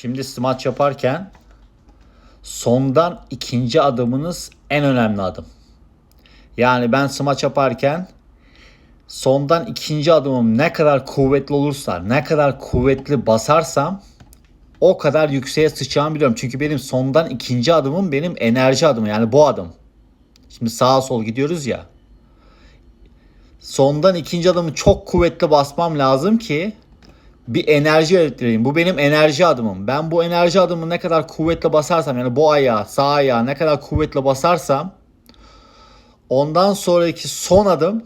Şimdi smaç yaparken sondan ikinci adımınız en önemli adım. Yani ben smaç yaparken sondan ikinci adımım ne kadar kuvvetli olursa, ne kadar kuvvetli basarsam o kadar yükseğe sıçacağımı biliyorum. Çünkü benim sondan ikinci adımım benim enerji adımım yani bu adım. Şimdi sağa sol gidiyoruz ya. Sondan ikinci adımı çok kuvvetli basmam lazım ki bir enerji ürettireyim. Bu benim enerji adımım. Ben bu enerji adımı ne kadar kuvvetli basarsam yani bu ayağı sağ ayağı ne kadar kuvvetli basarsam ondan sonraki son adım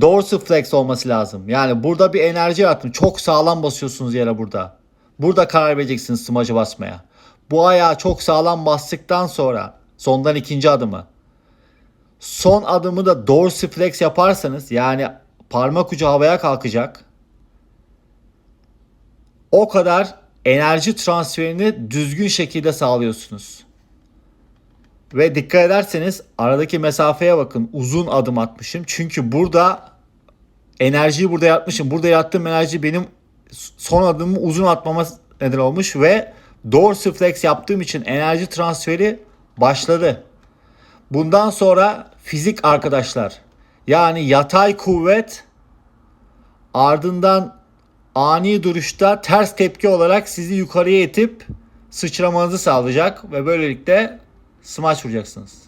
dorsal flex olması lazım. Yani burada bir enerji yarattım. Çok sağlam basıyorsunuz yere burada. Burada karar vereceksiniz smacı basmaya. Bu ayağı çok sağlam bastıktan sonra sondan ikinci adımı son adımı da dorsal flex yaparsanız yani parmak ucu havaya kalkacak. O kadar enerji transferini düzgün şekilde sağlıyorsunuz. Ve dikkat ederseniz aradaki mesafeye bakın. Uzun adım atmışım. Çünkü burada enerjiyi burada yatmışım. Burada yattığım enerji benim son adımımı uzun atmama neden olmuş ve dorsal flex yaptığım için enerji transferi başladı. Bundan sonra fizik arkadaşlar. Yani yatay kuvvet ardından ani duruşta ters tepki olarak sizi yukarıya itip sıçramanızı sağlayacak ve böylelikle smaç vuracaksınız.